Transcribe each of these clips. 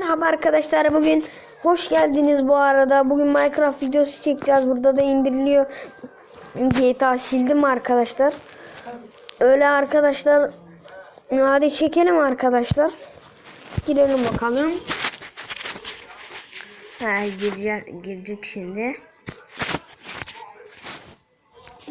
Merhaba arkadaşlar bugün hoş geldiniz bu arada. Bugün Minecraft videosu çekeceğiz. Burada da indiriliyor. GTA sildim arkadaşlar. Öyle arkadaşlar. Hadi çekelim arkadaşlar. Girelim bakalım. Ha, gireceğiz, girecek şimdi.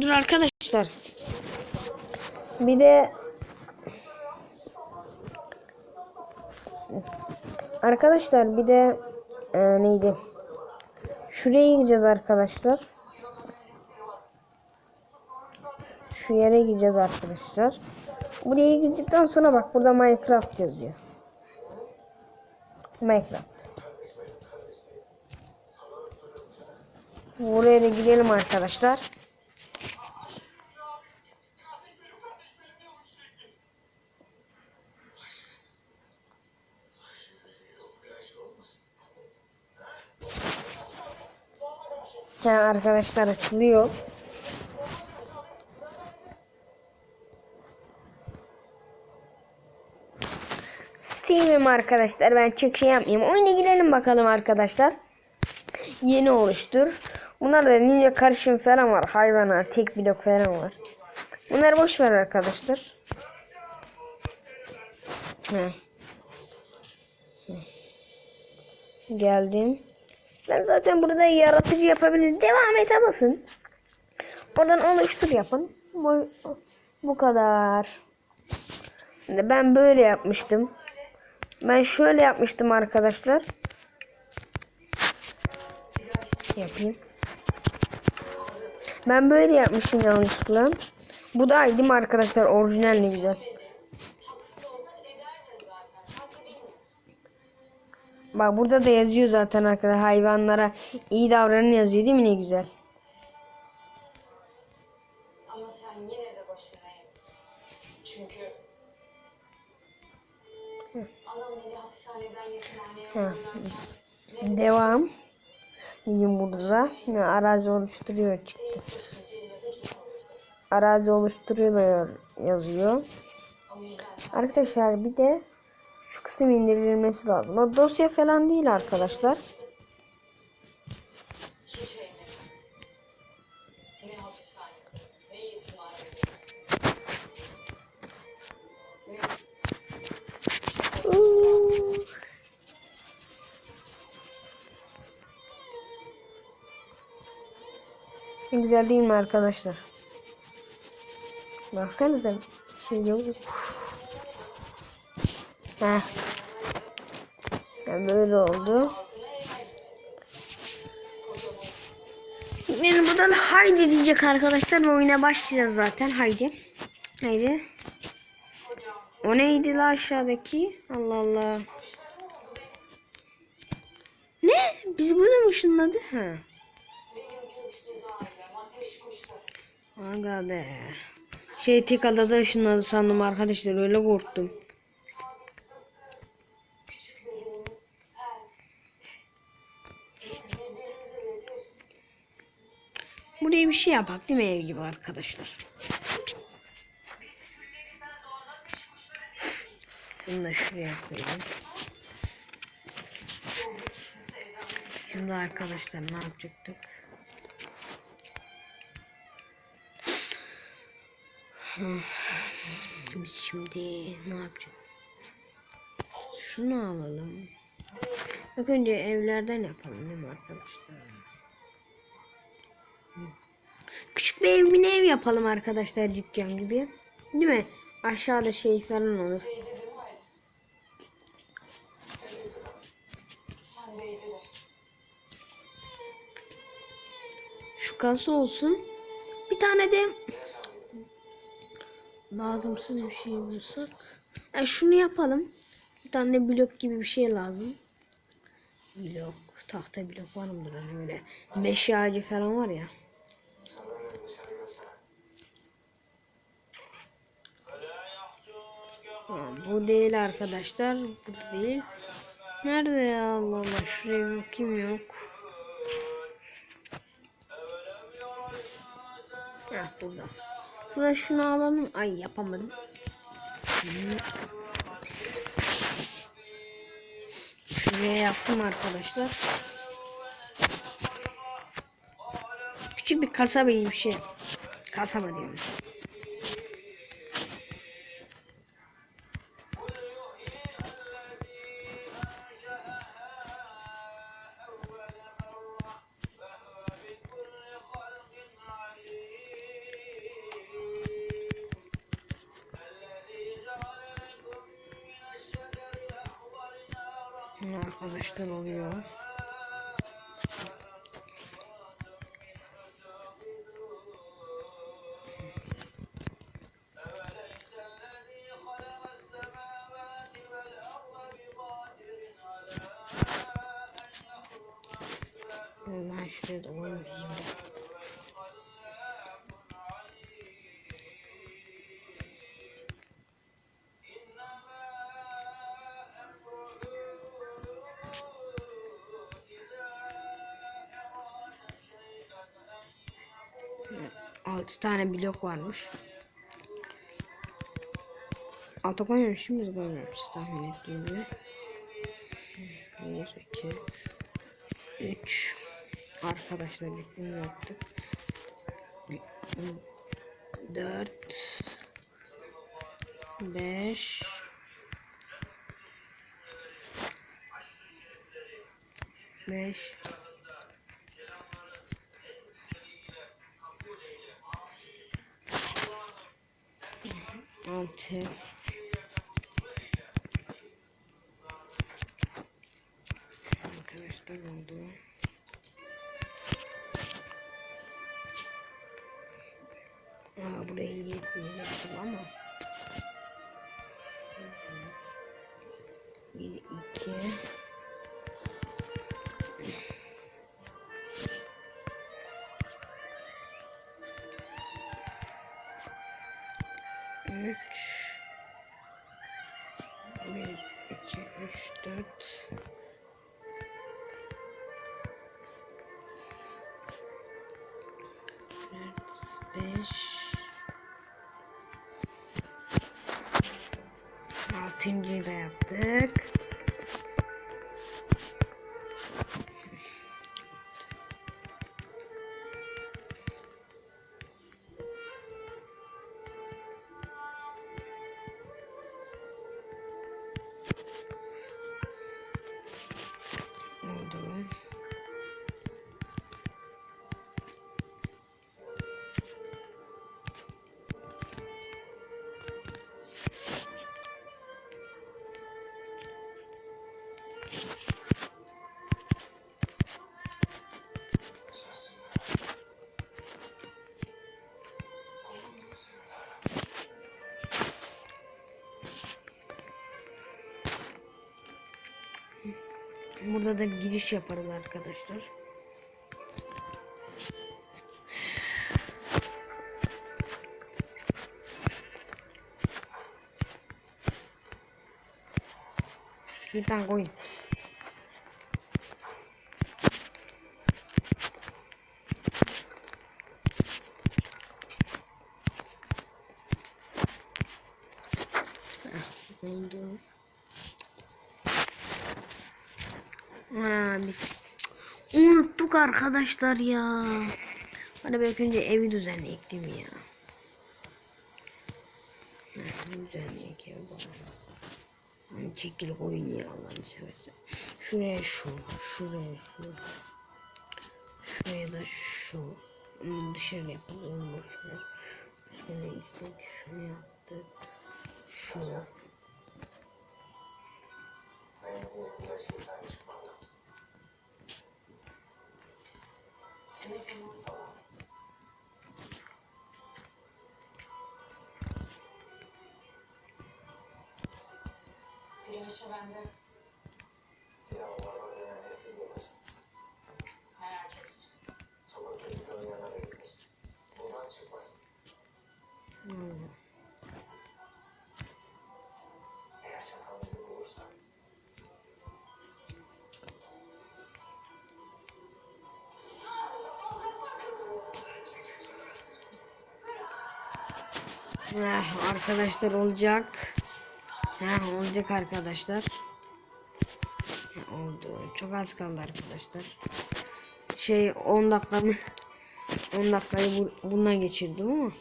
Dur arkadaşlar. Bir de Arkadaşlar bir de e, neydi? Şuraya gideceğiz arkadaşlar. Şu yere gideceğiz arkadaşlar. Buraya gittikten sonra bak burada Minecraft yazıyor. Minecraft. Buraya da gidelim arkadaşlar. Yani arkadaşlar açılıyor. Steam'im arkadaşlar. Ben çok şey yapmayayım. Oyuna girelim bakalım arkadaşlar. Yeni oluştur. Bunlar da ninja karışım falan var. Hayvanlar, tek blok falan var. Bunları boş ver arkadaşlar. Heh. Geldim. Ben zaten burada yaratıcı yapabilirim. Devam et basın. Oradan oluştur yapın. Bu, bu kadar. Ben böyle yapmıştım. Ben şöyle yapmıştım arkadaşlar. Yapayım. Ben böyle yapmışım yanlışlıkla. Bu da mi arkadaşlar? Orijinal ne güzel. Bak burada da yazıyor zaten arkadaşlar hayvanlara iyi davranın yazıyor değil mi ne güzel. Ama sen yine de başına. Çünkü anam beni hapishaneden yetimhaneye Hı. Devam. Diyeyim burada da. Ya, arazi oluşturuyor çıktı. Arazi oluşturuyor yazıyor. Arkadaşlar bir de şu kısım indirilmesi lazım. O dosya falan değil arkadaşlar. güzel değil mi arkadaşlar? Baksanıza şey yok. Heh. Böyle oldu. Yani buradan haydi diyecek arkadaşlar ve oyuna başlayacağız zaten. Haydi. Haydi. O neydi la aşağıdaki? Allah Allah. Ne? Biz burada mı ışınladı? Ha. Aga be. Şey tek adada ışınladı sandım arkadaşlar öyle korktum. Buraya bir şey yapak değil mi ev gibi arkadaşlar? Bunu da şuraya koyayım. Şimdi arkadaşlar ne yapacaktık? Biz şimdi ne yapacağız? Şunu alalım. Bak önce evlerden yapalım değil mi arkadaşlar? Bir ev mini ev yapalım arkadaşlar dükkan gibi. Değil mi? Aşağıda şey falan olur. Şu kasa olsun. Bir tane de lazımsız bir şey bulsak. Yani şunu yapalım. Bir tane blok gibi bir şey lazım. Blok, tahta blok var mıdır hani öyle? Meşe ağacı falan var ya. Bu değil arkadaşlar. Bu değil. Nerede ya Allah Allah. Şuraya bakayım yok. Heh burada. Burada şunu alalım. Ay yapamadım. Şunu Buraya yaptım arkadaşlar. Küçük bir kasaba gibi bir şey. Kasaba diyorum. Da oynuyoruz bile. Altı tane blok varmış. Alta koymamışım biz koymamışız tahmin ettiğim gibi. Bir, iki, üç. Arkadaşlar üçünü yaptık. Dört. Beş. Beş. Altı. Arkadaşlar oldu. Altıncıyı da yaptık. Burada da giriş yaparız arkadaşlar. Bir tane koyun. Heh, Oldu. Biz unuttuk arkadaşlar ya. Hadi belki önce evi mi ya? Ha, evi bana. Hani çekil oyun ya Allah'ını seversen. Şuraya şu, şuraya şu. Şuraya da şu. Hmm, Dışarı yapalım olmaz. İşte şunu yaptık. почему-то. Перемешиваем, да? Я Eh, arkadaşlar olacak. Ha, olacak arkadaşlar. Ha, oldu. Çok az kaldı arkadaşlar. Şey 10 dakikamı 10 dakikayı bu, bundan geçirdim ama.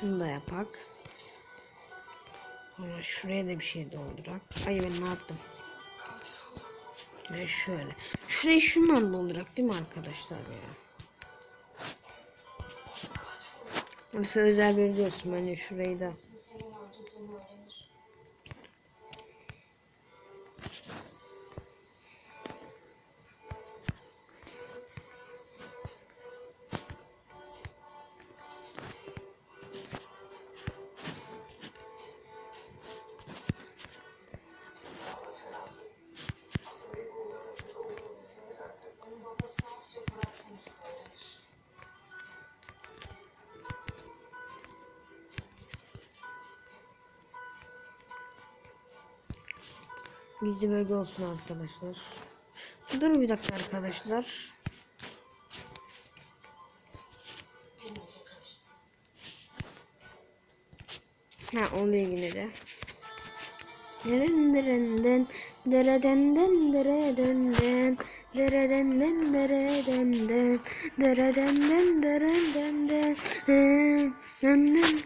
Şunu da yapak. Sonra şuraya da bir şey doldurak. Ay ben ne yaptım? Ve şöyle. Şurayı şundan doldurak değil mi arkadaşlar ya? Mesela özel bir diyorsun bence şurayı da Gizli bölge olsun arkadaşlar. Dur bir dakika arkadaşlar. Ha oluyor yine de. Deren deren den dereden den dereden den dereden den dereden den dereden den dereden den den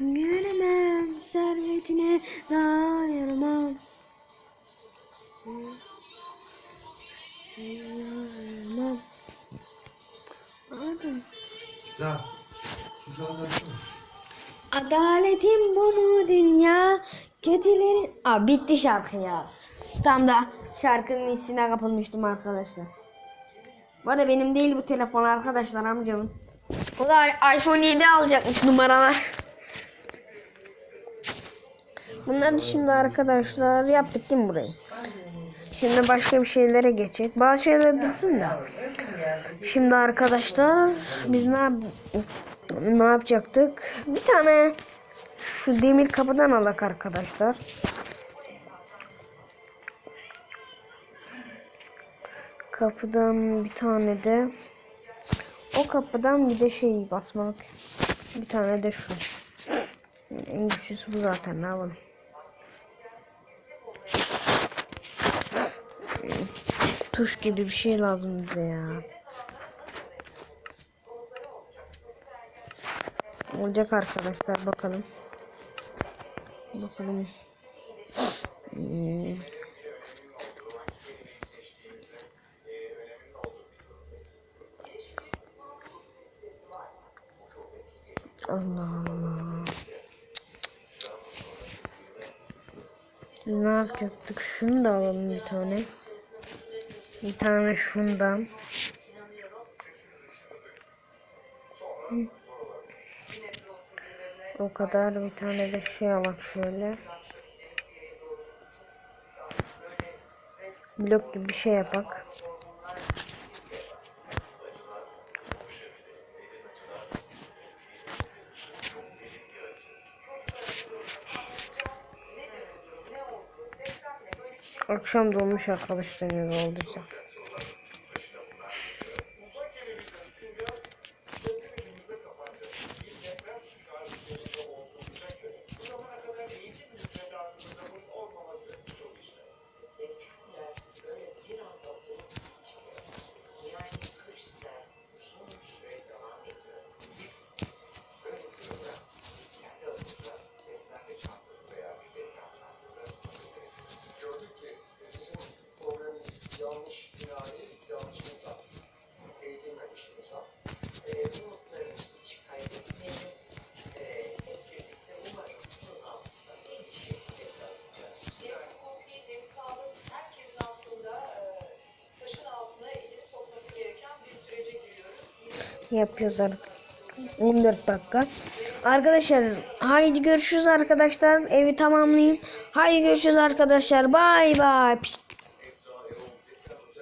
Yürümem servetine dayanamam Açsana. Adaletin bu mu dünya? Kötülerin... Aa bitti şarkı ya. Tam da şarkının içine kapılmıştım arkadaşlar. Bu arada benim değil bu telefon arkadaşlar amcamın. O da iPhone 7 alacakmış numaralar. Bunları şimdi arkadaşlar yaptık değil mi burayı? Şimdi başka bir şeylere geçecek. Bazı şeyler dursun da. Şimdi arkadaşlar biz ne yap ne yapacaktık? Bir tane şu demir kapıdan alak arkadaşlar. Kapıdan bir tane de o kapıdan bir de şey basmak. Bir tane de şu. En güçlüsü bu zaten ne yapalım. Tuş gibi bir şey lazım bize ya. Olacak arkadaşlar bakalım. Bakalım. Hmm. Allah Allah. Ne yapacaktık? Şunu da alalım bir tane. Bir tane şundan. O kadar bir tane de şey alak şöyle. Blok gibi bir şey yapak. Akşam dolmuş arkadaşlar ne olduysa. Yapıyoruz ar- 14 dakika. Arkadaşlar haydi görüşürüz arkadaşlar. Evi tamamlayayım. Haydi görüşürüz arkadaşlar. Bay bay.